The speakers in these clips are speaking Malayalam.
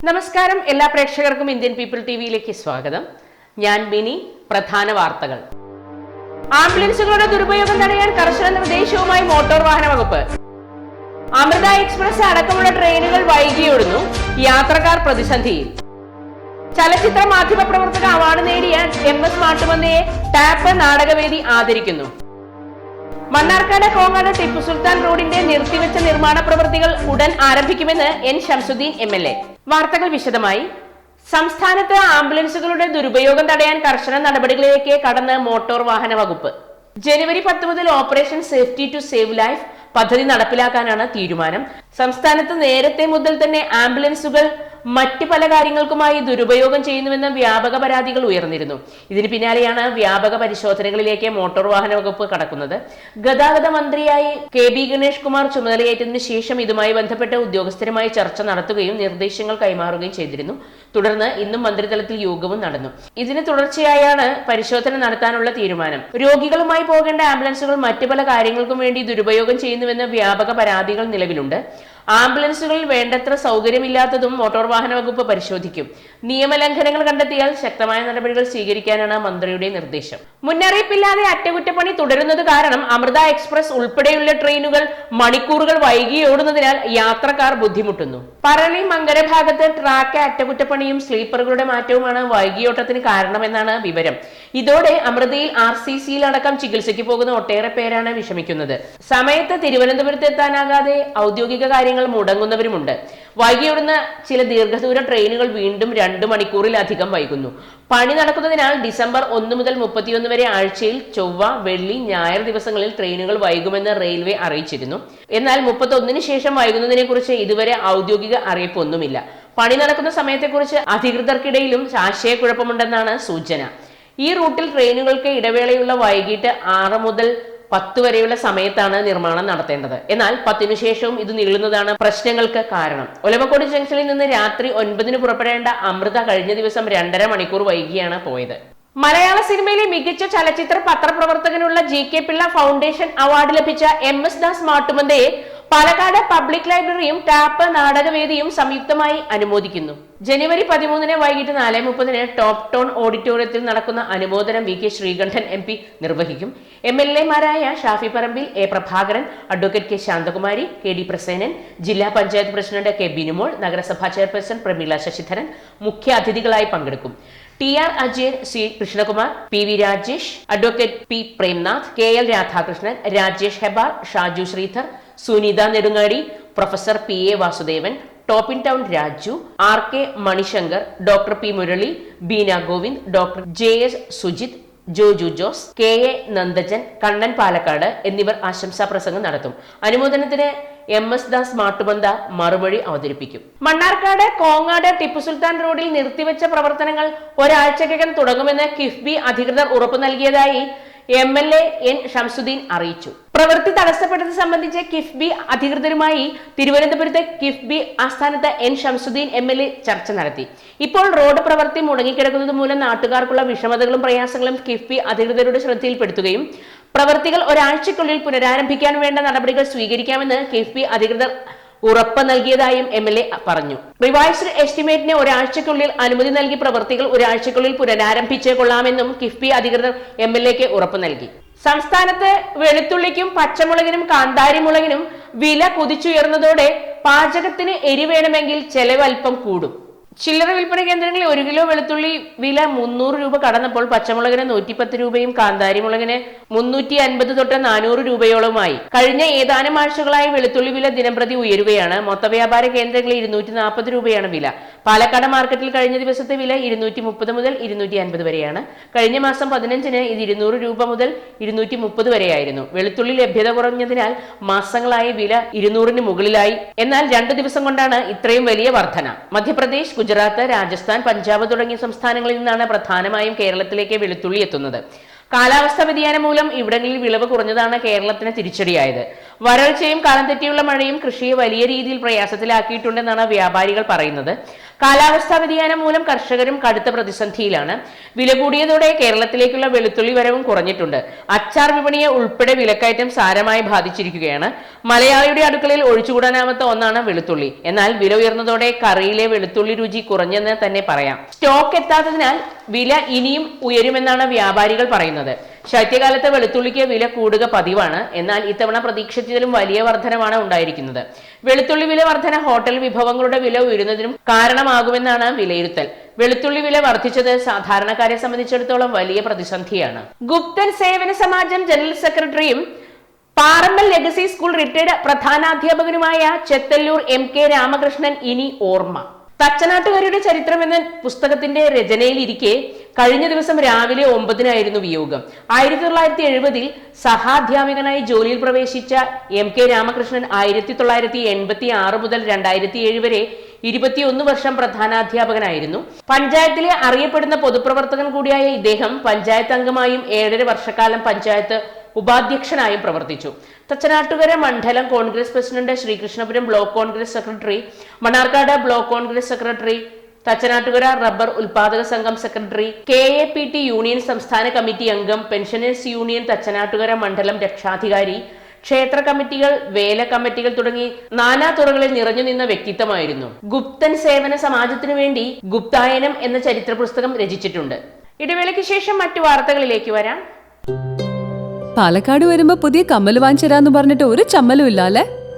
നമസ്കാരം. എല്ലാ പ്രേക്ഷകർക്കും ഇന്ത്യൻ പീപ്പിൾ ടി വിയിലേക്ക് സ്വാഗതം. ഞാൻ ബിനി. പ്രധാന വാർത്തകൾ. ആംബുലൻസുകളുടെ ദുരുപയോഗം തടയാൻ കർശന നിർദ്ദേശവുമായി മോട്ടോർ വാഹന വകുപ്പ്. അമൃത എക്സ്പ്രസ് അടക്കമുള്ള ട്രെയിനുകൾ വൈകിയോടുന്നു യാത്രക്കാർ പ്രതിസന്ധിയിൽ. ചലച്ചിത്ര മാധ്യമ പ്രവർത്തക അവാർഡ് നേടിയ എം എസ് മാട്ടുമന്നയെ ടാപ്പ് നാടകവേദി ആദരിക്കുന്നു. മണ്ണാർക്കാട് കോങ്ങാട് ടിപ്പു സുൽത്താൻ റോഡിന്റെ നിർത്തിവെച്ച നിർമ്മാണ പ്രവൃത്തികൾ ഉടൻ ആരംഭിക്കുമെന്ന് N Shamsudheen M L A. വാർത്തകൾ വിശദമായി. സംസ്ഥാനത്ത് ആംബുലൻസുകളുടെ ദുരുപയോഗം തടയാൻ കർശന നടപടികളിലേക്ക് കടന്ന് മോട്ടോർ വാഹന വകുപ്പ്. ജനുവരി പത്ത് മുതൽ operation safety to save life പദ്ധതി നടപ്പിലാക്കാനാണ് തീരുമാനം. സംസ്ഥാനത്ത് നേരത്തെ മുതൽ തന്നെ ആംബുലൻസുകൾ മറ്റ് പല കാര്യങ്ങൾക്കുമായി ദുരുപയോഗം ചെയ്യുന്നുവെന്ന വ്യാപക പരാതികൾ ഉയർന്നിരുന്നു. ഇതിന് പിന്നാലെയാണ് വ്യാപക പരിശോധനകളിലേക്ക് മോട്ടോർ വാഹന വകുപ്പ് കടക്കുന്നത്. ഗതാഗത മന്ത്രിയായി കെ ബി ഗണേഷ് കുമാർ ചുമതലയേറ്റതിന് ശേഷം ഇതുമായി ബന്ധപ്പെട്ട് ഉദ്യോഗസ്ഥരുമായി ചർച്ച നടത്തുകയും നിർദ്ദേശങ്ങൾ കൈമാറുകയും ചെയ്തിരുന്നു. തുടർന്ന് ഇന്നും മന്ത്രിതലത്തിൽ യോഗവും നടന്നു. ഇതിന് തുടർച്ചയായാണ് പരിശോധന നടത്താനുള്ള തീരുമാനം. രോഗികളുമായി പോകേണ്ട ആംബുലൻസുകൾ മറ്റു പല കാര്യങ്ങൾക്കും വേണ്ടി ദുരുപയോഗം ചെയ്യുന്നുവെന്ന വ്യാപക പരാതികൾ നിലവിലുണ്ട്. ആംബുലൻസുകളിൽ വേണ്ടത്ര സൗകര്യമില്ലാത്തതും മോട്ടോർ വാഹന വകുപ്പ് പരിശോധിക്കും. നിയമലംഘനങ്ങൾ കണ്ടെത്തിയാൽ ശക്തമായ നടപടികൾ സ്വീകരിക്കാനാണ് മന്ത്രിയുടെ നിർദ്ദേശം. മുന്നറിയിപ്പില്ലാതെ അറ്റകുറ്റപ്പണി തുടരുന്നത് കാരണം അമൃത എക്സ്പ്രസ് ഉൾപ്പെടെയുള്ള ട്രെയിനുകൾ മണിക്കൂറുകൾ വൈകി ഓടുന്നതിനാൽ യാത്രക്കാർ ബുദ്ധിമുട്ടുന്നു. പറളി മങ്കര ഭാഗത്ത് ട്രാക്ക് അറ്റകുറ്റപ്പണിയും സ്ലീപ്പറുകളുടെ മാറ്റവുമാണ് വൈകിയോട്ടത്തിന് കാരണമെന്നാണ് വിവരം. ഇതോടെ അമൃതയിൽ ആർ സി സിയിൽ അടക്കം ചികിത്സയ്ക്ക് പോകുന്ന ഒട്ടേറെ പേരാണ് വിഷമിക്കുന്നത്. സമയത്ത് തിരുവനന്തപുരത്ത് എത്താനാകാതെ ഔദ്യോഗിക കാര്യങ്ങൾ മുടങ്ങുന്നവരുമുണ്ട്. വൈകിയുടുന്ന ചില ദീർഘദൂര ട്രെയിനുകൾ വീണ്ടും രണ്ടു മണിക്കൂറിലധികം വൈകുന്നു. പണി നടക്കുന്നതിനാൽ ഡിസംബർ ഒന്ന് മുതൽ മുപ്പത്തിയൊന്ന് വരെ ആഴ്ചയിൽ ചൊവ്വ വെള്ളി ഞായർ ദിവസങ്ങളിൽ ട്രെയിനുകൾ വൈകുമെന്ന് റെയിൽവേ അറിയിച്ചിരുന്നു. എന്നാൽ മുപ്പത്തൊന്നിന് ശേഷം വൈകുന്നതിനെ കുറിച്ച് ഇതുവരെ ഔദ്യോഗിക അറിയിപ്പൊന്നുമില്ല. പണി നടക്കുന്ന സമയത്തെക്കുറിച്ച് അധികൃതർക്കിടയിലും ആശയക്കുഴപ്പമുണ്ടെന്നാണ് സൂചന. ഈ റൂട്ടിൽ ട്രെയിനുകൾക്ക് ഇടവേളയുള്ള വൈകിട്ട് ആറ് മുതൽ പത്ത് വരെയുള്ള സമയത്താണ് നിർമ്മാണം നടത്തേണ്ടത്. എന്നാൽ പത്തിനു ശേഷവും ഇത് നീളുന്നതാണ് പ്രശ്നങ്ങൾക്ക് കാരണം. ഒലവക്കോട് ജംഗ്ഷനിൽ നിന്ന് രാത്രി ഒൻപതിന് പുറപ്പെടേണ്ട അമൃത കഴിഞ്ഞ ദിവസം രണ്ടര മണിക്കൂർ വൈകിയാണ് പോയത്. മലയാള സിനിമയിലെ മികച്ച ചലച്ചിത്ര പത്രപ്രവർത്തകനുള്ള G K Pillai foundation award ലഭിച്ച എം എസ് ദാസ് മാട്ടുമന്തയെ പാലക്കാട് പബ്ലിക് ലൈബ്രറിയും ടാപ്പ് നാടകവേദിയും സംയുക്തമായി അനുമോദിക്കുന്നു. ജനുവരി പതിമൂന്നിന് വൈകിട്ട് നാല് മുപ്പതിന് ടോപ്പ് ടൗൺ ഓഡിറ്റോറിയത്തിൽ നടക്കുന്ന അനുമോദനം V K Sreekandan M P നിർവഹിക്കും. M L എമാരായ Shafi Parambil A Prabhakaran advocate K Santhakumari K D Prasenan ജില്ലാ പഞ്ചായത്ത് പ്രസിഡന്റ് കെ ബിനുമോൾ നഗരസഭാ ചെയർപേഴ്സൺ പ്രമീള ശശിധരൻ മുഖ്യ അതിഥികളായി പങ്കെടുക്കും. T R Ajayan C Krishnakumar P V Rajesh advocate P Premnath K L Radhakrishnan Rajesh Hebbar Shaju Sreedhar Sunitha Nedungadi professor P A Vasudevan top in town Raju R K Manishankar doctor P Murali Beena Govind doctor J S Sujith Joju Jose K A Nandajan Kannan Palakkad എന്നിവർ ആശംസാ പ്രസംഗം നടത്തും. അനുമോദനത്തിന് എം എസ് ദാസ് മാട്ടുബന്ധ മറുപടി അവതരിപ്പിക്കും. മണ്ണാർക്കാട് കോങ്ങാട് ടിപ്പു സുൽത്താൻ റോഡിൽ നിർത്തിവെച്ച പ്രവർത്തനങ്ങൾ ഒരാഴ്ചക്കകം തുടങ്ങുമെന്ന് കിഫ്ബി അധികൃതർ ഉറപ്പു നൽകിയതായി M L A N Shamsudheen അറിയിച്ചു. പ്രവൃത്തി തടസ്സപ്പെട്ടത് സംബന്ധിച്ച് കിഫ്ബി അധികൃതരുമായി തിരുവനന്തപുരത്തെ കിഫ്ബി ആസ്ഥാനത്ത് N Shamsudheen M L A ചർച്ച നടത്തി. ഇപ്പോൾ റോഡ് പ്രവൃത്തി മുടങ്ങിക്കിടക്കുന്നത് മൂലം നാട്ടുകാർക്കുള്ള വിഷമതകളും പ്രയാസങ്ങളും കിഫ്ബി അധികൃതരുടെ ശ്രദ്ധയിൽപ്പെടുത്തുകയും പ്രവൃത്തികൾ ഒരാഴ്ചയ്ക്കുള്ളിൽ പുനരാരംഭിക്കാൻ വേണ്ട നടപടികൾ സ്വീകരിക്കാമെന്ന് കിഫ്ബി അധികൃതർ ഉറപ്പ് നൽകിയതായും എം എൽ എ പറഞ്ഞു. റിവൈസ്ഡ് എസ്റ്റിമേറ്റിന് ഒരാഴ്ചയ്ക്കുള്ളിൽ അനുമതി നൽകി പ്രവൃത്തികൾ ഒരാഴ്ചയ്ക്കുള്ളിൽ പുനരാരംഭിച്ചേ കൊള്ളാമെന്നും കിഫ്ബി അധികൃതർ എം എൽ എക്ക് ഉറപ്പ് നൽകി. സംസ്ഥാനത്ത് വെളുത്തുള്ളിക്കും പച്ചമുളകിനും കാന്താരിമുളകിനും വില കുതിച്ചുയർന്നതോടെ പാചകത്തിന് എരിവേണമെങ്കിൽ ചെലവ് അല്പം കൂടും. ചില്ലറ വിൽപ്പന കേന്ദ്രങ്ങളിൽ ഒരു കിലോ വെളുത്തുള്ളി വില മുന്നൂറ് രൂപ കടന്നപ്പോൾ പച്ചമുളകിന് നൂറ്റിപ്പത്ത് രൂപയും കാന്താരി മുളകിന് മുന്നൂറ്റി അൻപത് തൊട്ട് നാനൂറ് രൂപയോളമായി കഴിഞ്ഞ ഏതാനും ആഴ്ചകളായി വെളുത്തുള്ളി വില ദിനംപ്രതി ഉയരുകയാണ്. മൊത്തവ്യാപാര കേന്ദ്രങ്ങളിൽ ഇരുന്നൂറ്റി നാൽപ്പത് രൂപയാണ് വില. പാലക്കാട് മാർക്കറ്റിൽ കഴിഞ്ഞ ദിവസത്തെ വില ഇരുന്നൂറ്റി മുപ്പത് മുതൽ ഇരുന്നൂറ്റി അൻപത് വരെയാണ്. കഴിഞ്ഞ മാസം പതിനഞ്ചിന് ഇത് ഇരുന്നൂറ് രൂപ മുതൽ ഇരുന്നൂറ്റി മുപ്പത് വരെയായിരുന്നു. വെളുത്തുള്ളി ലഭ്യത കുറഞ്ഞതിനാൽ മാസങ്ങളായി വില ഇരുന്നൂറിന് മുകളിലായി. എന്നാൽ രണ്ടു ദിവസം കൊണ്ടാണ് ഇത്രയും വലിയ വർധന. മധ്യപ്രദേശ് ഗുജറാത്ത് രാജസ്ഥാൻ പഞ്ചാബ് തുടങ്ങിയ സംസ്ഥാനങ്ങളിൽ നിന്നാണ് പ്രധാനമായും കേരളത്തിലേക്ക് വെളുത്തുള്ളി എത്തുന്നത്. കാലാവസ്ഥാ വ്യതിയാനം മൂലം ഇവിടങ്ങളിൽ വിളവ് കുറഞ്ഞതാണ് കേരളത്തിന് തിരിച്ചടിയായത്. വരൾച്ചയും കാലം തെറ്റിയുള്ള മഴയും കൃഷിയെ വലിയ രീതിയിൽ പ്രയാസത്തിലാക്കിയിട്ടുണ്ടെന്നാണ് വ്യാപാരികൾ പറയുന്നത്. കാലാവസ്ഥാ വ്യതിയാനം മൂലം കർഷകരും കടുത്ത പ്രതിസന്ധിയിലാണ്. വില കൂടിയതോടെ കേരളത്തിലേക്കുള്ള വെളുത്തുള്ളി വരവും കുറഞ്ഞിട്ടുണ്ട്. അച്ചാർ വിപണിയെ ഉൾപ്പെടെ വിലക്കയറ്റം സാരമായി ബാധിച്ചിരിക്കുകയാണ്. മലയാളിയുടെ അടുക്കളയിൽ ഒഴിച്ചുകൂടാനാവാത്ത ഒന്നാണ് വെളുത്തുള്ളി. എന്നാൽ വില ഉയർന്നതോടെ കറിയിലെ വെളുത്തുള്ളി രുചി കുറഞ്ഞെന്ന് തന്നെ പറയാം. സ്റ്റോക്ക് എത്താത്തതിനാൽ വില ഇനിയും ഉയരുമെന്നാണ് വ്യാപാരികൾ പറയുന്നത്. ശൈത്യകാലത്ത് വെളുത്തുള്ളിക്ക് വില കൂടുക പതിവാണ്. എന്നാൽ ഇത്തവണ പ്രതീക്ഷിച്ചതിലും വലിയ വർധനമാണ് ഉണ്ടായിരിക്കുന്നത്. വെളുത്തുള്ളി വില വർധന ഹോട്ടൽ വിഭവങ്ങളുടെ വില ഉയരുന്നതിനും കാരണമാകുമെന്നാണ് വിലയിരുത്തൽ. വെളുത്തുള്ളി വില വർദ്ധിച്ചത് സാധാരണക്കാരെ സംബന്ധിച്ചിടത്തോളം വലിയ പ്രതിസന്ധിയാണ്. ഗുപ്തൻ സേവന സമാജം ജനറൽ സെക്രട്ടറിയും പാറമ്മൽ ലെഗസി സ്കൂൾ റിട്ടയർഡ് പ്രധാനാധ്യാപകനുമായ ചെത്തല്ലൂർ എം കെ രാമകൃഷ്ണൻ ഇനി ഓർമ്മ. തച്ചനാട്ടുകാരുടെ ചരിത്രം എന്ന പുസ്തകത്തിന്റെ രചനയിലിരിക്കെ കഴിഞ്ഞ ദിവസം രാവിലെ ഒമ്പതിനായിരുന്നു വിയോഗം. ആയിരത്തി തൊള്ളായിരത്തി എഴുപതിൽ സഹാധ്യാപികനായി ജോലിയിൽ പ്രവേശിച്ച എം കെ രാമകൃഷ്ണൻ ആയിരത്തി തൊള്ളായിരത്തി എൺപത്തി ആറ് മുതൽ രണ്ടായിരത്തി ഏഴ് വരെ ഇരുപത്തിയൊന്ന് വർഷം പ്രധാനാധ്യാപകനായിരുന്നു. പഞ്ചായത്തിലെ അറിയപ്പെടുന്ന പൊതുപ്രവർത്തകൻ കൂടിയായ ഇദ്ദേഹം പഞ്ചായത്ത് അംഗമായും ഏഴര വർഷക്കാലം പഞ്ചായത്ത് ഉപാധ്യക്ഷനായും പ്രവർത്തിച്ചു. തച്ചനാട്ടുകര മണ്ഡലം Congress president Sreekrishnapuram block Congress secretary Mannarkkad block Congress secretary Thachanattukara rubber ഉൽപാദക സംഘം secretary K A P T union സംസ്ഥാന കമ്മിറ്റി അംഗം പെൻഷനേഴ്സ് യൂണിയൻ തച്ചനാട്ടുകര മണ്ഡലം രക്ഷാധികാരി ക്ഷേത്ര കമ്മിറ്റികൾ വേല കമ്മിറ്റികൾ തുടങ്ങി നാനാ തുറകളിൽ നിറഞ്ഞു നിന്ന വ്യക്തിത്വമായിരുന്നു. ഗുപ്തൻ സേവന സമാജത്തിനു വേണ്ടി ഗുപ്തായനം എന്ന ചരിത്ര പുസ്തകം രചിച്ചിട്ടുണ്ട്. ഇടവേളയ്ക്ക് ശേഷം മറ്റു വാർത്തകളിലേക്ക് വരാം. പാലക്കാട് വരുമ്പോ പുതിയ കമ്മൽ വാങ്ങിച്ചരാന്ന് പറഞ്ഞിട്ട് ഒരു ചമ്മലും ഇല്ല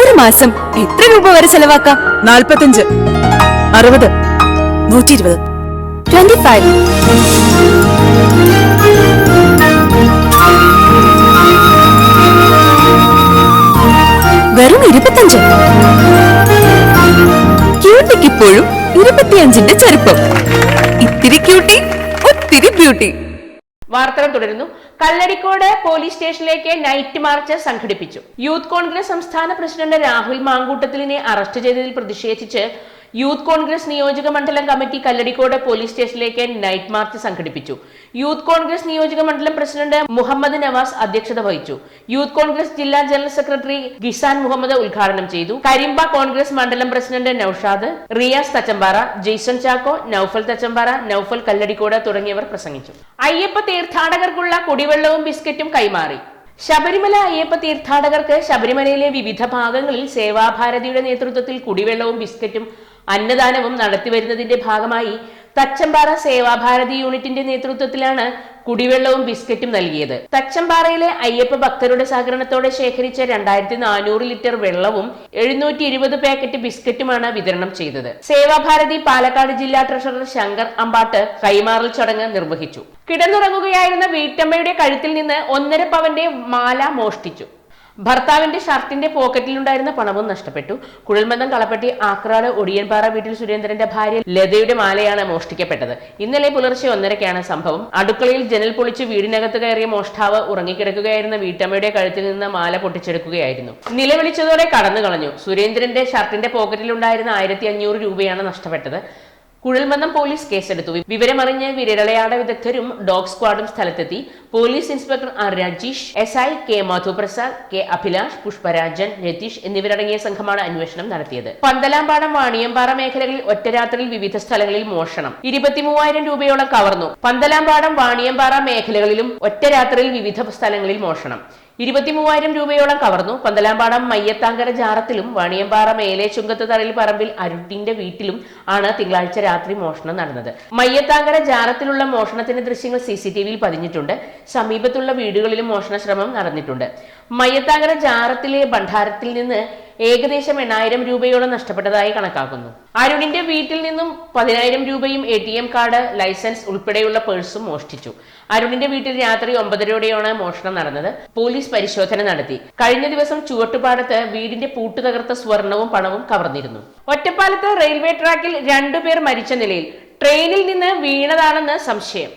ഒരു മാസം എത്ര രൂപ വരെ ചെലവാക്കാം? നാൽപ്പത്തഞ്ച് അറുപത്. നൂറ്റി ഇരുപത് ട്വന്റി ഫൈവ് വെറും ഇരുപത്തഞ്ച്. ക്യൂട്ടിക്ക് ഇപ്പോഴും ഇരുപത്തിയഞ്ചിന്റെ ചെറുപ്പം ഇത്തിരി ക്യൂട്ടി ഒത്തിരി ബ്യൂട്ടി. വാർത്തകൾ തുടരുന്നു. കല്ലടിക്കോട് പോലീസ് സ്റ്റേഷനിലേക്ക് നൈറ്റ് മാർച്ച് സംഘടിപ്പിച്ചു. യൂത്ത് കോൺഗ്രസ് സംസ്ഥാന പ്രസിഡന്റ് രാഹുൽ മാങ്കൂട്ടത്തിലിനെ അറസ്റ്റ് ചെയ്തതിൽ പ്രതിഷേധിച്ച് യൂത്ത് കോൺഗ്രസ് നിയോജക മണ്ഡലം കമ്മിറ്റി കല്ലടിക്കോട് പോലീസ് സ്റ്റേഷനിലേക്ക് നൈറ്റ് മാർച്ച് സംഘടിപ്പിച്ചു. യൂത്ത് കോൺഗ്രസ് നിയോജക മണ്ഡലം പ്രസിഡന്റ് മുഹമ്മദ് നവാസ് അധ്യക്ഷത വഹിച്ചു. യൂത്ത് കോൺഗ്രസ് ജില്ലാ ജനറൽ സെക്രട്ടറി ഗിസാൻ മുഹമ്മദ് ഉദ്ഘാടനം ചെയ്തു. കരിമ്പ കോൺഗ്രസ് മണ്ഡലം പ്രസിഡന്റ് നൌഷാദ് റിയാസ് തച്ചമ്പാറ ജെയ്സൺ ചാക്കോ നൌഫൽ തച്ചമ്പാറ നൌഫൽ കല്ലടിക്കോട് തുടങ്ങിയവർ പ്രസംഗിച്ചു. അയ്യപ്പ തീർത്ഥാടകർക്കുള്ള കുടിവെള്ളവും ബിസ്ക്കറ്റും കൈമാറി. ശബരിമല അയ്യപ്പ തീർത്ഥാടകർക്ക് ശബരിമലയിലെ വിവിധ ഭാഗങ്ങളിൽ സേവാഭാരതിയുടെ നേതൃത്വത്തിൽ കുടിവെള്ളവും ബിസ്ക്കറ്റും അന്നദാനവും നടത്തിവരുന്നതിന്റെ ഭാഗമായി തച്ചമ്പാറ സേവാഭാരതി യൂണിറ്റിന്റെ നേതൃത്വത്തിലാണ് കുടിവെള്ളവും ബിസ്ക്കറ്റും നൽകിയത്. തച്ചമ്പാറയിലെ അയ്യപ്പ ഭക്തരുടെ സഹകരണത്തോടെ ശേഖരിച്ച രണ്ടായിരത്തി നാനൂറ് ലിറ്റർ വെള്ളവും എഴുന്നൂറ്റി ഇരുപത് പാക്കറ്റ് ബിസ്ക്കറ്റുമാണ് വിതരണം ചെയ്തത്. സേവാഭാരതി പാലക്കാട് ജില്ലാ ട്രഷറർ ശങ്കർ അമ്പാട്ട് കൈമാറൽ ചടങ്ങ് നിർവഹിച്ചു. കിടന്നുറങ്ങുകയായിരുന്ന വീട്ടമ്മയുടെ കഴുത്തിൽ നിന്ന് ഒന്നര പവന്റെ മാല മോഷ്ടിച്ചു. ഭർത്താവിന്റെ ഷർട്ടിന്റെ പോക്കറ്റിലുണ്ടായിരുന്ന പണവും നഷ്ടപ്പെട്ടു. കുഴൽമന്ദം കളപ്പെട്ടി ആക്രാട് ഒടിയൻപാറ വീട്ടിൽ സുരേന്ദ്രന്റെ ഭാര്യ ലതയുടെ മാലയാണ് മോഷ്ടിക്കപ്പെട്ടത്. ഇന്നലെ പുലർച്ചെ ഒന്നരയ്ക്കാണ് സംഭവം. അടുക്കളയിൽ ജനൽ പൊളിച്ച് വീടിനകത്ത് കയറിയ മോഷ്ടാവ് ഉറങ്ങിക്കിടക്കുകയായിരുന്ന വീട്ടമ്മയുടെ കഴുത്തിൽ നിന്ന് മാല പൊട്ടിച്ചെടുക്കുകയായിരുന്നു. നിലവിളിച്ചതോടെ കടന്നു കളഞ്ഞു സുരേന്ദ്രന്റെ ഷർട്ടിന്റെ പോക്കറ്റിലുണ്ടായിരുന്ന ആയിരത്തി അഞ്ഞൂറ് രൂപയാണ് നഷ്ടപ്പെട്ടത്. കുഴൽമന്ദം പോലീസ് കേസെടുത്തു. വിവരമറിഞ്ഞ് വിരളയാട വിദഗ്ധരും ഡോഗ് സ്ക്വാഡും സ്ഥലത്തെത്തി. Police inspector R Rajeesh S I K Madhuprasad K Abhilash Pushparajan Ratheesh എന്നിവരടങ്ങിയ സംഘമാണ് അന്വേഷണം നടത്തിയത്. പന്തലാമ്പാടം വാണിയമ്പാറ മേഖലകളിൽ ഒറ്റരാത്രിയിൽ വിവിധ സ്ഥലങ്ങളിൽ മോഷണം. ഇരുപത്തിമൂവായിരം രൂപയോളം കവർന്നു. പന്തലാമ്പാടം വാണിയമ്പാറ മേഖലകളിലും ഒറ്റരാത്രിയിൽ വിവിധ സ്ഥലങ്ങളിൽ മോഷണം. ഇരുപത്തിമൂവായിരം രൂപയോളം കവർന്നു. പന്തലാമ്പാടം മയ്യത്താങ്കര ജാറത്തിലും വാണിയമ്പാറ മേലെ ചുങ്കത്ത് തറയിൽ പറമ്പിൽ അരുട്ടിന്റെ വീട്ടിലും ആണ് തിങ്കളാഴ്ച രാത്രി മോഷണം നടന്നത്. മയ്യത്താങ്കര ജാറത്തിലുള്ള മോഷണത്തിന്റെ ദൃശ്യങ്ങൾ സി സി ടി വിയിൽ പതിഞ്ഞിട്ടുണ്ട്. സമീപത്തുള്ള വീടുകളിലും മോഷണ ശ്രമം നടന്നിട്ടുണ്ട്. മയ്യത്താങ്കര ജാറത്തിലെ ഭണ്ഡാരത്തിൽ നിന്ന് ഏകദേശം എണ്ണായിരം രൂപയോളം നഷ്ടപ്പെട്ടതായി കണക്കാക്കുന്നു. അരുണിന്റെ വീട്ടിൽ നിന്നും പതിനായിരം രൂപയും A T M card licence ഉൾപ്പെടെയുള്ള പേഴ്സും മോഷ്ടിച്ചു. അരുണിന്റെ വീട്ടിൽ രാത്രി ഒമ്പതരയോടെയാണ് മോഷണം നടന്നത്. പോലീസ് പരിശോധന നടത്തി. കഴിഞ്ഞ ദിവസം ചുവട്ടുപാടത്ത് വീടിന്റെ പൂട്ട് തകർത്ത സ്വർണവും പണവും കവർന്നിരുന്നു. ഒറ്റപ്പാലത്ത് റെയിൽവേ ട്രാക്കിൽ രണ്ടുപേർ മരിച്ച നിലയിൽ ട്രെയിനിൽ നിന്ന് വീണതാണെന്ന് സംശയം.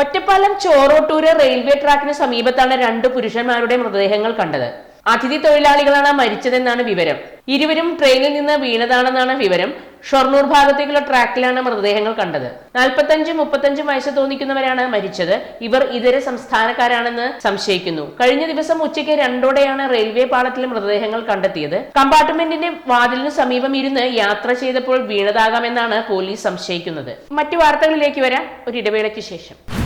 ഒറ്റപ്പാലം ചോറോട്ടൂര് റെയിൽവേ ട്രാക്കിന് സമീപത്താണ് രണ്ട് പുരുഷന്മാരുടെ മൃതദേഹങ്ങൾ കണ്ടത്. അതിഥി തൊഴിലാളികളാണ് മരിച്ചതെന്നാണ് വിവരം. ഇരുവരും ട്രെയിനിൽ നിന്ന് വീണതാണെന്നാണ് വിവരം. ഷൊർണൂർ ഭാഗത്തേക്കുള്ള ട്രാക്കിലാണ് മൃതദേഹങ്ങൾ കണ്ടത്. നാൽപ്പത്തഞ്ചും മുപ്പത്തഞ്ചും വയസ്സ് തോന്നിക്കുന്നവരാണ് മരിച്ചത്. ഇവർ ഇതര സംസ്ഥാനക്കാരാണെന്ന് സംശയിക്കുന്നു. കഴിഞ്ഞ ദിവസം ഉച്ചയ്ക്ക് രണ്ടോടെയാണ് റെയിൽവേ പാളത്തിൽ മൃതദേഹങ്ങൾ കണ്ടെത്തിയത്. കമ്പാർട്ട്മെന്റിന്റെ വാതിലിന് സമീപം ഇരുന്ന് യാത്ര ചെയ്തപ്പോൾ വീണതാകാമെന്നാണ് പോലീസ് സംശയിക്കുന്നത്. മറ്റു വാർത്തകളിലേക്ക് വരാം. ഒരു ഇടവേളയ്ക്ക് ശേഷം.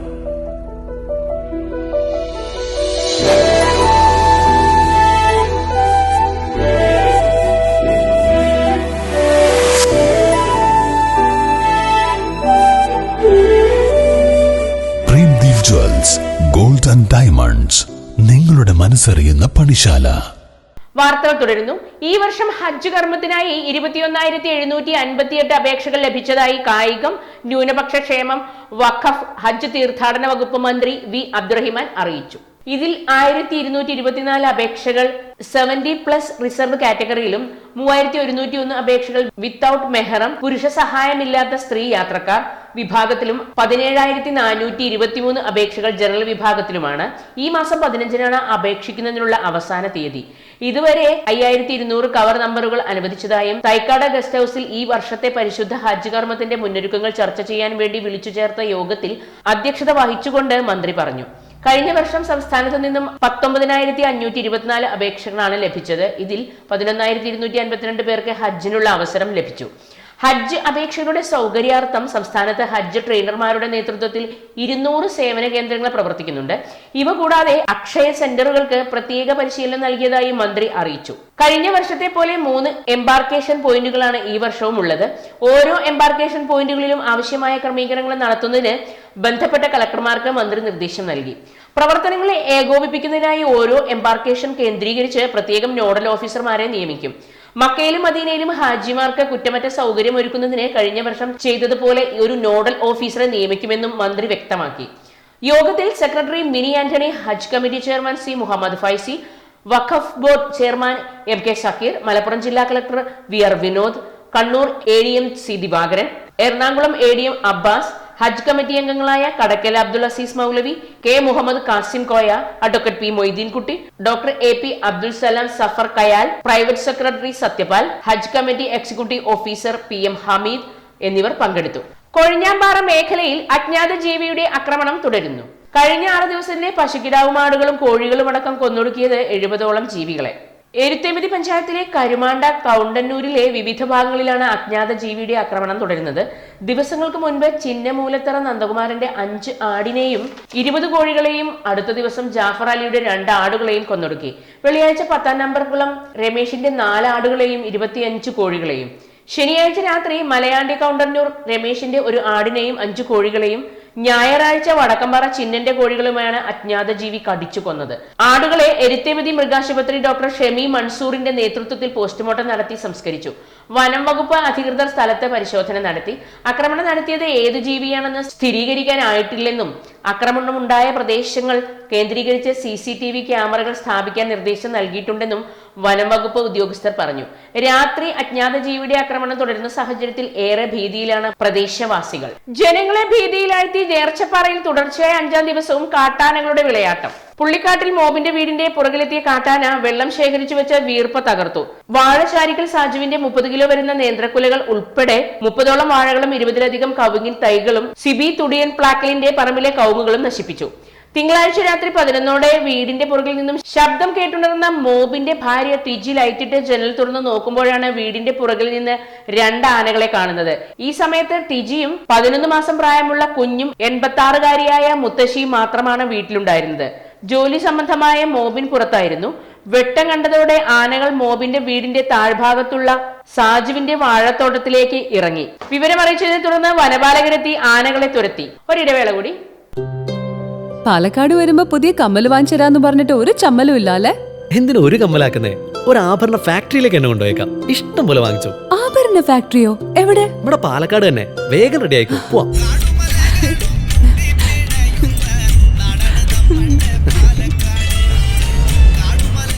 മനസ്സറിയുന്ന പണിശാല. വാർത്തകൾ തുടരുന്നു. ഈ വർഷം ഹജ്ജ് കർമ്മത്തിനായി ഇരുപത്തിയൊന്നായിരത്തി എഴുന്നൂറ്റി അൻപത്തിയെട്ട് അപേക്ഷകൾ ലഭിച്ചതായി കായികം ന്യൂനപക്ഷ ക്ഷേമം വഖഫ് ഹജ്ജ് തീർത്ഥാടന വകുപ്പ് മന്ത്രി വി അബ്ദുറഹിമാൻ അറിയിച്ചു. ഇതിൽ ആയിരത്തി ഇരുന്നൂറ്റി ഇരുപത്തിനാല് അപേക്ഷകൾ സെവന്റി പ്ലസ് റിസർവ് കാറ്റഗറിയിലും മൂവായിരത്തി ഒരുന്നൂറ്റി ഒന്ന് അപേക്ഷകൾ വിത്തൌട്ട് മെഹറം പുരുഷ സഹായമില്ലാത്ത സ്ത്രീ യാത്രക്കാർ വിഭാഗത്തിലും പതിനേഴായിരത്തി നാനൂറ്റി ഇരുപത്തിമൂന്ന് അപേക്ഷകൾ ജനറൽ വിഭാഗത്തിലുമാണ്. ഈ മാസം പതിനഞ്ചിനാണ് അപേക്ഷിക്കുന്നതിനുള്ള അവസാന തീയതി. ഇതുവരെ അയ്യായിരത്തി ഇരുന്നൂറ് കവർ നമ്പറുകൾ അനുവദിച്ചതായും തൈക്കാട് ഗസ്റ്റ് ഹൌസിൽ ഈ വർഷത്തെ പരിശുദ്ധ ഹജ്ജ് കർമ്മത്തിന്റെ മുന്നൊരുക്കങ്ങൾ ചർച്ച ചെയ്യാൻ വേണ്ടി വിളിച്ചു ചേർത്ത യോഗത്തിൽ അധ്യക്ഷത വഹിച്ചുകൊണ്ട് മന്ത്രി പറഞ്ഞു. കഴിഞ്ഞ വർഷം സംസ്ഥാനത്ത് നിന്നും പത്തൊമ്പതിനായിരത്തി അഞ്ഞൂറ്റി ഇരുപത്തിനാല് അപേക്ഷകളാണ് ലഭിച്ചത്. ഇതിൽ പതിനൊന്നായിരത്തി ഇരുന്നൂറ്റി അൻപത്തിരണ്ട് പേർക്ക് ഹജ്ജിനുള്ള അവസരം ലഭിച്ചു. ഹജ്ജ് അപേക്ഷകളുടെ സൗകര്യാർത്ഥം സംസ്ഥാനത്ത് ഹജ്ജ് ട്രെയിനർമാരുടെ നേതൃത്വത്തിൽ ഇരുന്നൂറ് സേവന കേന്ദ്രങ്ങൾ പ്രവർത്തിക്കുന്നുണ്ട്. ഇവ കൂടാതെ അക്ഷയ സെന്ററുകൾക്ക് പ്രത്യേക പരിശീലനം നൽകിയതായി മന്ത്രി അറിയിച്ചു. കഴിഞ്ഞ വർഷത്തെ പോലെ മൂന്ന് എംബാർക്കേഷൻ പോയിന്റുകളാണ് ഈ വർഷവും ഉള്ളത്. ഓരോ എംബാർക്കേഷൻ പോയിന്റുകളിലും ആവശ്യമായ ക്രമീകരണങ്ങൾ നടത്തുന്നതിന് ബന്ധപ്പെട്ട കളക്ടർമാർക്ക് മന്ത്രി നിർദ്ദേശം നൽകി. പ്രവർത്തനങ്ങളെ ഏകോപിപ്പിക്കുന്നതിനായി ഓരോ എംബാർക്കേഷൻ കേന്ദ്രീകരിച്ച് പ്രത്യേകം നോഡൽ ഓഫീസർമാരെ നിയമിക്കും. മക്കയിലും മദീനയിലും ഹാജിമാർക്ക് കുറ്റമറ്റ സൗകര്യം ഒരുക്കുന്നതിന് കഴിഞ്ഞ വർഷം ചെയ്തതുപോലെ ഒരു നോഡൽ ഓഫീസറെ നിയമിക്കുമെന്നും മന്ത്രി വ്യക്തമാക്കി. യോഗത്തിൽ secretary Mini Antony Hajj committee chairman C Muhammad Faizy Waqf board chairman M K Shakeer Malappuram ജില്ലാ collector V R Vinod Kannur A D M C Divakaran Ernakulam A D M Abbas Hajj committee അംഗങ്ങളായ Kadakkal Abdul Azeez Moulavi K Muhammad Kasim Koya advocate P Moideenkutty doctor A P Abdul Salam Safar Kayal private secretary Sathyapal Hajj committee executive officer P M Hameed എന്നിവർ പങ്കെടുത്തു. കൊഴിഞ്ഞാമ്പാറ മേഖലയിൽ അജ്ഞാത ജീവിയുടെ ആക്രമണം തുടരുന്നു. കഴിഞ്ഞ ആറ് ദിവസത്തിലെ പശുക്കിടാവുമാടുകളും കോഴികളും അടക്കം കൊന്നൊടുക്കിയത് എഴുപതോളം ജീവികളെ. എരുത്തേമതി പഞ്ചായത്തിലെ കരുമാണ്ട കൗണ്ടന്നൂരിലെ വിവിധ ഭാഗങ്ങളിലാണ് അജ്ഞാത ജീവിയുടെ ആക്രമണം തുടരുന്നത്. ദിവസങ്ങൾക്ക് മുൻപ് ചിന്നമൂലത്തറ നന്ദകുമാരന്റെ അഞ്ച് ആടിനെയും ഇരുപത് കോഴികളെയും അടുത്ത ദിവസം ജാഫർ അലിയുടെ രണ്ട് ആടുകളെയും കൊന്നൊടുക്കി. വെള്ളിയാഴ്ച പത്താം നമ്പർ കുളം രമേശിന്റെ നാല് ആടുകളെയും ഇരുപത്തിയഞ്ച് കോഴികളെയും. ശനിയാഴ്ച രാത്രി മലയാണ്ടി കൗണ്ടന്നൂർ രമേശിന്റെ ഒരു ആടിനെയും അഞ്ച് കോഴികളെയും ഞായറാഴ്ച വടക്കമ്പാറ ചിന്നന്റെ കോഴികളുമാണ് അജ്ഞാത ജീവി കടിച്ചു കൊന്നത്. ആടുകളെ എരുത്തേമതി മൃഗാശുപത്രി ഡോക്ടർ ഷെമി മൻസൂറിന്റെ നേതൃത്വത്തിൽ പോസ്റ്റ്മോർട്ടം നടത്തി സംസ്കരിച്ചു. വനം വകുപ്പ് അധികൃതർ സ്ഥലത്ത് പരിശോധന നടത്തി. ആക്രമണം നടത്തിയത് ഏതു ജീവിയാണെന്ന് സ്ഥിരീകരിക്കാനായിട്ടില്ലെന്നും ആക്രമണമുണ്ടായ പ്രദേശങ്ങൾ കേന്ദ്രീകരിച്ച് സി സി ടി വി ക്യാമറകൾ സ്ഥാപിക്കാൻ നിർദ്ദേശം നൽകിയിട്ടുണ്ടെന്നും വനം വകുപ്പ് ഉദ്യോഗസ്ഥർ പറഞ്ഞു. രാത്രി അജ്ഞാത ജീവിയുടെ ആക്രമണം തുടരുന്ന സാഹചര്യത്തിൽ ഏറെ ഭീതിയിലാണ് പ്രദേശവാസികൾ. ജനങ്ങളെ ഭീതിയിലാഴ്ത്തി നേർച്ചപ്പാറയിൽ തുടർച്ചയായ അഞ്ചാം ദിവസവും കാട്ടാനകളുടെ വിളയാട്ടം. പുള്ളിക്കാട്ടിൽ മോബിന്റെ വീടിന്റെ പുറകിലെത്തിയ കാട്ടാന വെള്ളം ശേഖരിച്ചു വെച്ച വീർപ്പ തകർത്തു. വാഴശാരിക്കൽ സാജുവിന്റെ മുപ്പത് കിലോ വരുന്ന നേന്ത്രക്കുലകൾ ഉൾപ്പെടെ മുപ്പതോളം വാഴകളും ഇരുപതിലധികം കവുങ്ങിൻ തൈകളും സിബി തുടിയൻ പ്ലാക്കലിന്റെ പറമ്പിലെ കവുങ്ങുകളും നശിപ്പിച്ചു. തിങ്കളാഴ്ച രാത്രി പതിനൊന്നോടെ വീടിന്റെ പുറകിൽ നിന്നും ശബ്ദം കേട്ടുണർന്ന മോബിന്റെ ഭാര്യ തിജി ലൈറ്റിട്ട് ജനൽ തുറന്ന് നോക്കുമ്പോഴാണ് വീടിന്റെ പുറകിൽ നിന്ന് രണ്ട് ആനകളെ കാണുന്നത്. ഈ സമയത്ത് ടിജിയും പതിനൊന്ന് മാസം പ്രായമുള്ള കുഞ്ഞും എൺപത്തി ആറുകാരിയായ മുത്തശ്ശിയും മാത്രമാണ് വീട്ടിലുണ്ടായിരുന്നത്. ജോലി സംബന്ധമായ മോബിൻ പുറത്തായിരുന്നു. വെട്ടം കണ്ടതോടെ ആനകൾ മോബിന്റെ വീടിന്റെ താഴ്ഭാഗത്തുള്ള സാജുവിന്റെ വാഴത്തോട്ടത്തിലേക്ക് ഇറങ്ങി. വിവരമറിയിച്ചതിനെ തുടർന്ന് വനപാലകരെത്തി ആനകളെ തുരത്തി. ഒരിടവേള കൂടി. പാലക്കാട് വരുമ്പോ പുതിയ കമ്മൽ വാങ്ങിച്ചരാന്ന് പറഞ്ഞിട്ട് ഒരു ചമ്മലും ഇല്ല അല്ലെ എന്തിനു ഒരു കമ്മലാക്കുന്നേ? ഒരു ആഭരണ ഫാക്ടറിയിലേക്ക് എന്നെ കൊണ്ടുപോയേക്കാം. ഇഷ്ടം പോലെ വാങ്ങിച്ചു. ആഭരണ ഫാക്ടറിയോ? എവിടെ? ഇവിടെ പാലക്കാട് തന്നെ. വേഗം റെഡി ആയിക്കോ. പോവാം.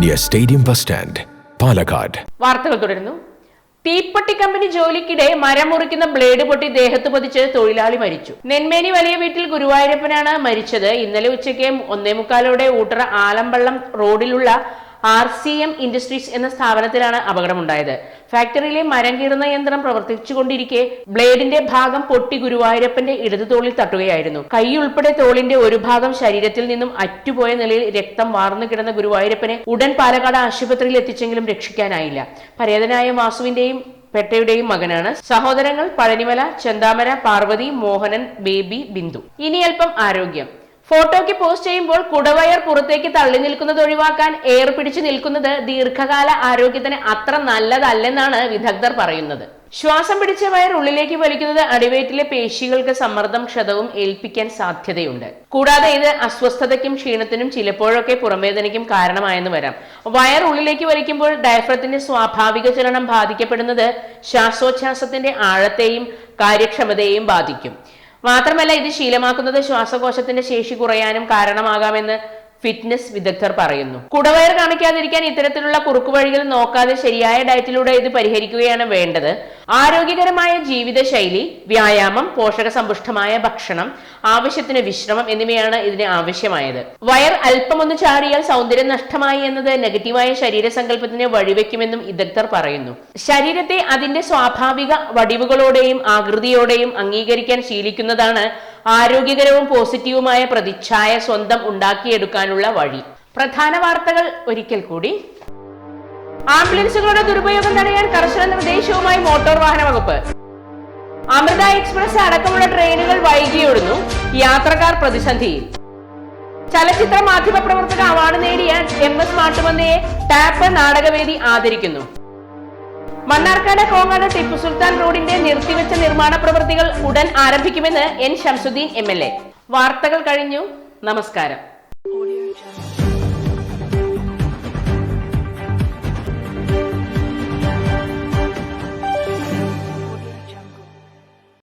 near stadium bus stand Palakkad വാർത്തകൾ തുടരുന്നു. തീപ്പെട്ടി കമ്പനി ജോലിക്കിടെ മരം മുറിക്കുന്ന ബ്ലേഡ് പൊട്ടി ദേഹത്ത് പതിച്ച് തൊഴിലാളി മരിച്ചു. നെന്മേനി വലിയ വീട്ടിൽ ഗുരുവായൂരപ്പനാണ് മരിച്ചത്. ഇന്നലെ ഉച്ചയ്ക്ക് ഒന്നേ മുക്കാലോടെ ഊട്ടറ ആലമ്പള്ളം റോഡിലുള്ള ആർ സി എം ഇൻഡസ്ട്രീസ് എന്ന സ്ഥാപനത്തിലാണ് അപകടമുണ്ടായത്. ഫാക്ടറിയിലെ മരം കീറുന്ന യന്ത്രം പ്രവർത്തിച്ചുകൊണ്ടിരിക്കെ ബ്ലേഡിന്റെ ഭാഗം പൊട്ടി ഗുരുവായൂരപ്പന്റെ ഇടതു തോളിൽ തട്ടുകയായിരുന്നു. കൈ ഉൾപ്പെടെ തോളിന്റെ ഒരു ഭാഗം ശരീരത്തിൽ നിന്നും അറ്റുപോയ നിലയിൽ രക്തം വാർന്നു കിടന്ന ഗുരുവായൂരപ്പനെ ഉടൻ പാലക്കാട് ആശുപത്രിയിൽ എത്തിച്ചെങ്കിലും രക്ഷിക്കാനായില്ല. പരേതനായ വാസുവിന്റെയും പെട്ടയുടെയും മകനാണ്. സഹോദരങ്ങൾ പഴനിമല ചെന്താമര പാർവതി മോഹനൻ ബേബി ബിന്ദു. ഇനി അല്പം ആരോഗ്യം. ഫോട്ടോയ്ക്ക് പോസ്റ്റ് ചെയ്യുമ്പോൾ കുടവയർ പുറത്തേക്ക് തള്ളി നിൽക്കുന്നത് ഒഴിവാക്കാൻ എയർ പിടിച്ചു നിൽക്കുന്നത് ദീർഘകാല ആരോഗ്യത്തിന് അത്ര നല്ലതല്ലെന്നാണ് വിദഗ്ധർ പറയുന്നത്. ശ്വാസം പിടിച്ച വയർ ഉള്ളിലേക്ക് വലിക്കുന്നത് അടിവയറ്റിലെ പേശികൾക്ക് സമ്മർദ്ദം ക്ഷതവും ഏൽപ്പിക്കാൻ സാധ്യതയുണ്ട്. കൂടാതെ ഇത് അസ്വസ്ഥതയ്ക്കും ക്ഷീണത്തിനും ചിലപ്പോഴൊക്കെ പുറംവേദനയ്ക്കും കാരണമായെന്ന് വരാം. വയർ ഉള്ളിലേക്ക് വലിക്കുമ്പോൾ ഡയഫ്രത്തിന്റെ സ്വാഭാവിക ചലനം ബാധിക്കപ്പെടുന്നത് ശ്വാസോച്ഛ്വാസത്തിന്റെ ആഴത്തെയും കാര്യക്ഷമതയെയും ബാധിക്കും. മാത്രമല്ല ഇത് ശീലമാക്കുന്നത് ശ്വാസകോശത്തിന്റെ ശേഷി കുറയാനും കാരണമാകാമെന്ന് ഫിറ്റ്നസ് വിദഗ്ധർ പറയുന്നു. കുടവയർ കാണിക്കാതിരിക്കാൻ ഇത്തരത്തിലുള്ള കുറുക്കുവഴികൾ നോക്കാതെ ശരിയായ ഡയറ്റിലൂടെ ഇത് പരിഹരിക്കുകയാണ് വേണ്ടത്. ആരോഗ്യകരമായ ജീവിതശൈലി വ്യായാമം പോഷക സമ്പുഷ്ടമായ ഭക്ഷണം ആവശ്യത്തിന് വിശ്രമം എന്നിവയാണ് ഇതിന് ആവശ്യമായത്. വയർ അല്പമൊന്ന് ചാടിയാൽ സൗന്ദര്യം നഷ്ടമായി എന്നത് നെഗറ്റീവായ ശരീര സങ്കല്പത്തിന് വഴിവെക്കുമെന്നും വിദഗ്ധർ പറയുന്നു. ശരീരത്തെ അതിന്റെ സ്വാഭാവിക വടിവുകളോടെയും ആകൃതിയോടെയും അംഗീകരിക്കാൻ ശീലിക്കുന്നതാണ് ആരോഗ്യകരവും പോസിറ്റീവുമായ പ്രതിച്ഛായ സ്വന്തം ഉണ്ടാക്കിയെടുക്കാനുള്ള വഴി. പ്രധാന വാർത്തകൾ ഒരിക്കൽ കൂടി. ആംബുലൻസുകളുടെ ദുരുപയോഗം തടയാൻ കർശന നിർദ്ദേശവുമായി മോട്ടോർ വാഹന വകുപ്പ്. അമൃത എക്സ്പ്രസ് അടക്കമുള്ള ട്രെയിനുകൾ വൈകിയോടുന്നു യാത്രക്കാർ പ്രതിസന്ധിയിൽ. ചലച്ചിത്ര മാധ്യമ പ്രവർത്തക അവാർഡ് നേടിയ എം എസ് മാട്ടുമന്നയെ ടാപ്പ് നാടകവേദി ആദരിക്കുന്നു. മണ്ണാർക്കാട് കോങ്ങാട് ടിപ്പു സുൽത്താൻ റോഡിന്റെ നിർത്തിവെച്ച നിർമ്മാണ പ്രവൃത്തികൾ ഉടൻ ആരംഭിക്കുമെന്ന് എൻ. ഷംസുദ്ദീൻ എം. വാർത്തകൾ കഴിഞ്ഞു. നമസ്കാരം.